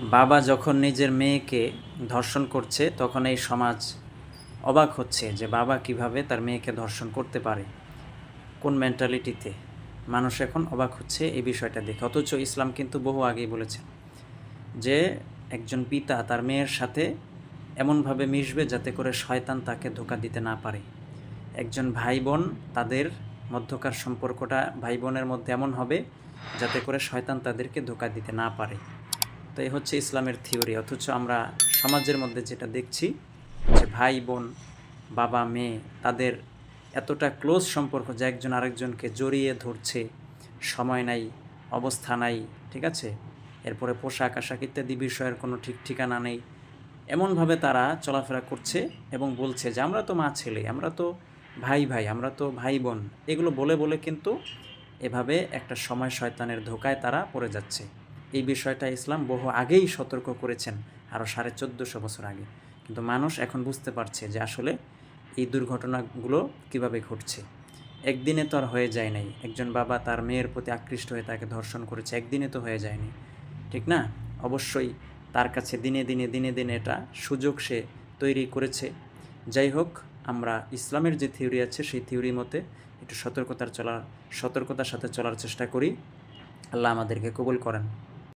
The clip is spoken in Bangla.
বাবা যখন নিজের মেয়েকে ধর্ষণ করছে, তখন এই সমাজ অবাক হচ্ছে যে বাবা কীভাবে তার মেয়েকে ধর্ষণ করতে পারে। কোন মেন্টালিটিতে মানুষ এখন অবাক হচ্ছে এই বিষয়টা দেখে। অথচ ইসলাম কিন্তু বহু আগেই বলেছে যে একজন পিতা তার মেয়ের সাথে এমনভাবে মিশবে যাতে করে শয়তান তাকে ধোকা দিতে না পারে। একজন ভাই বোন তাদের মধ্যকার সম্পর্কটা ভাই বোনের মধ্যে এমন হবে যাতে করে শয়তান তাদেরকে ধোকা দিতে না পারে। তো এই হচ্ছে ইসলামের থিওরি, অথচ আমরা সমাজের মধ্যে যেটা দেখছি যে ভাই, বোন, বাবা, মেয়ে, তাদের এতটা ক্লোজ সম্পর্ক যে একজন আরেকজনকে জড়িয়ে ধরছে, সময় নাই, অবস্থা নাই, ঠিক আছে? এরপরে পোশাক, আশাক ইত্যাদি বিষয়ের কোনো ঠিক ঠিকানা নেই। এমনভাবে তারা চলাফেরা করছে এবং বলছে যে, আমরা তো মা ছেলে, আমরা তো ভাই ভাই, আমরা তো ভাই বোন। এগুলো বলে বলে কিন্তু এভাবে একটা সময় শয়তানের ধোকায় তারা পড়ে যাচ্ছে। এই বিষয়টা ইসলাম বহু আগেই সতর্ক করেছেন আরও সাড়ে চোদ্দোশো বছর আগে। কিন্তু মানুষ এখন বুঝতে পারছে যে আসলে এই দুর্ঘটনাগুলো কীভাবে ঘটছে। একদিনে তো আর হয়ে যায় নাই। একজন বাবা তার মেয়ের প্রতি আকৃষ্ট হয়ে তাকে ধর্ষণ করেছে, একদিনে তো হয়ে যায়নি। ঠিক না? অবশ্যই তার কাছে দিনে দিনে দিনে দিনে এটা সুযোগ সে তৈরি করেছে। যাই হোক, আমরা ইসলামের যে থিওরি আছে, সেই থিওরি মতে একটু সতর্কতার চলার, সতর্কতার সাথে চলার চেষ্টা করি। আল্লাহ আমাদেরকে কবুল করেন।